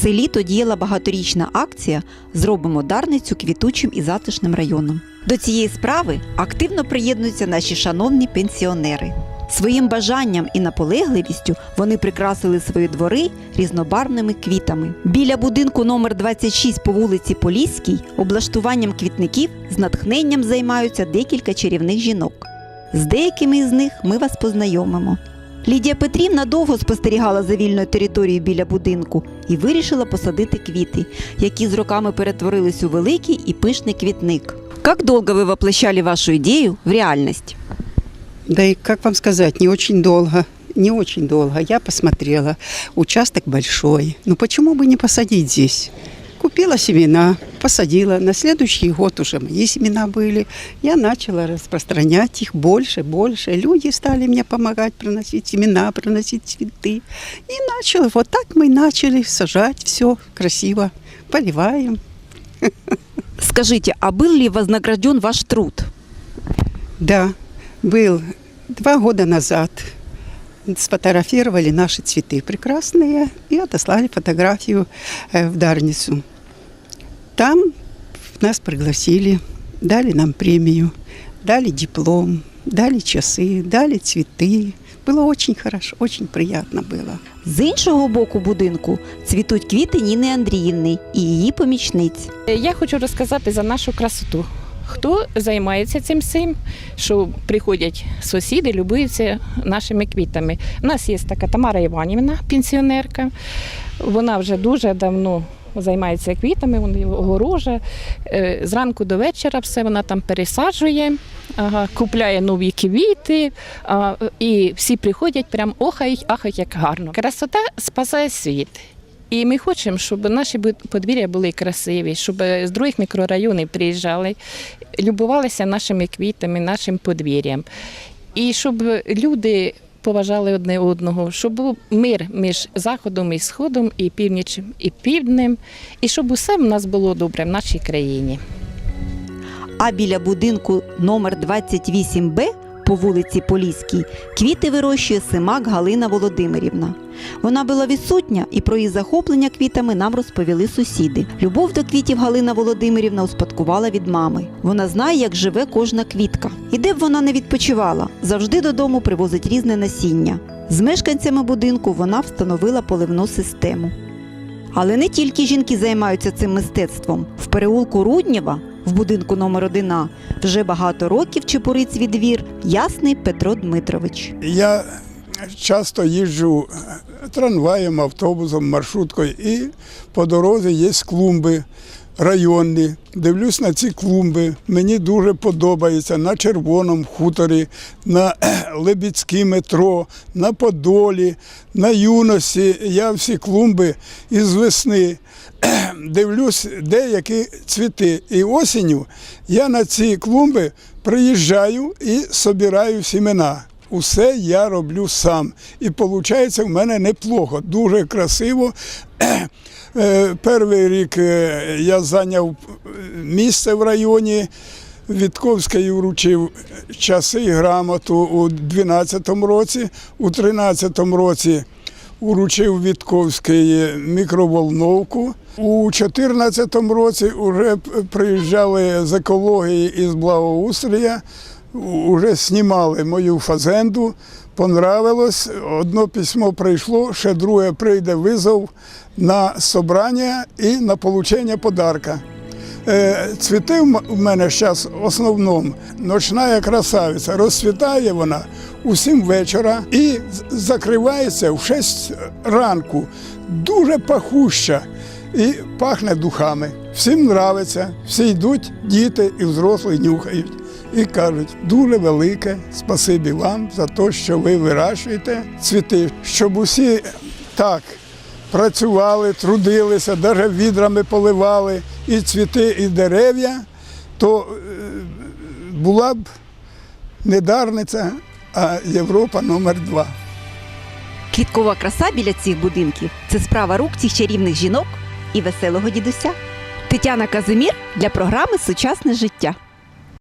Все літо діяла багаторічна акція Зробимо Дарницю квітучим і затишним районом. До цієї справи активно приєднуються наші шановні пенсіонери. Своїм бажанням і наполегливістю вони прикрасили свої двори різнобарвними квітами. Біля будинку номер 26 по вулиці Поліській облаштуванням квітників з натхненням займаються декілька чарівних жінок. З деякими із них ми вас познайомимо. Лідія Петрівна довго спостерігала за вільною територією біля будинку і вирішила посадити квіти, які з роками перетворились у великий і пишний квітник. Як довго ви воплощали вашу ідею в реальність? Да и как вам сказать, не очень долго. Не очень долго. Я посмотрела. Участок большой. Ну почему бы не посадить здесь? Купила семена, посадила. На следующий год уже мои семена были. Я начала распространять их больше, больше. Люди стали мне помогать приносить семена, приносить цветы. И начала. Вот так мы начали сажать все красиво. Поливаем. Скажите, а был ли вознагражден ваш труд? Да, был два года назад. Сфотографировали наши цветы прекрасные и отослали фотографию э, в Дарницу. Там нас пригласили, дали нам премию, дали диплом, дали часы, дали цветы. Было очень хорошо, очень приятно было. З іншого боку будинку цвітуть квіти Ніни Андріївни і її помічниць. Я хочу розказати за нашу красоту. Хто займається цим всім, що приходять сусіди, любуються нашими квітами. У нас є така Тамара Іванівна, пенсіонерка. Вона вже дуже давно займається квітами, вона огорожа. Е, Зранку до вечора все вона там пересаджує, купляє нові квіти, і всі приходять, прям охають, ахають, як гарно. Красота спасає світ. І ми хочемо, щоб наші подвір'я були красиві, щоб з других мікрорайонів приїжджали, любувалися нашими квітами, нашим подвір'ям. І щоб люди поважали одне одного, щоб був мир між заходом і сходом, і північем, і півднем, і щоб усе в нас було добре в нашій країні. А біля будинку номер 28Б по вулиці Поліській квіти вирощує Симак Галина Володимирівна. Вона була відсутня, і про її захоплення квітами нам розповіли сусіди. Любов до квітів Галина Володимирівна успадкувала від мами. Вона знає, як живе кожна квітка. І де б вона не відпочивала, завжди додому привозить різне насіння. З мешканцями будинку вона встановила поливну систему. Але не тільки жінки займаються цим мистецтвом. В переулку Руднєва, в будинку номер 1 вже багато років чепуриць свій двір ясний Петро Дмитрович. Я часто їжджу трамваєм, автобусом, маршруткою, і по дорозі є клумби районні. Дивлюсь на ці клумби. Мені дуже подобається на червоному хуторі, на Лебідській метро, на Подолі, на юності. Я всі клумби із весни дивлюсь, деякі цвіти. І осінню я на ці клумби приїжджаю і собираю сімена. Усе я роблю сам. І виходить, в мене неплохо, дуже красиво. Е, Перший рік е, я зайняв місце в районі. Вітковський вручив часи і грамоту у 12-му році, у 13-му році вручив Вітковський мікроволновку. У 2014 році вже приїжджали з екології і з благоустрія, вже знімали мою фазенду. Понравилось. Одно письмо прийшло, ще друге прийде визов на собрання і на отримання подарка. Е, Цвіти в мене зараз в основному ночна красавиця. Розцвітає вона у 7 вечора і закривається в 6 ранку. Дуже пахуща і пахне духами. Всім нравиться, всі йдуть, діти і взрослі нюхають. І кажуть, дуже велике спасибі вам за те, що ви вирощуєте цвіти, щоб усі так працювали, трудилися, навіть відрами поливали і цвіти, і дерев'я, то е, була б не Дарниця, а Європа номер два. Квіткова краса біля цих будинків це справа рук цих чарівних жінок і веселого дідуся. Тетяна Казимір для програми Сучасне життя.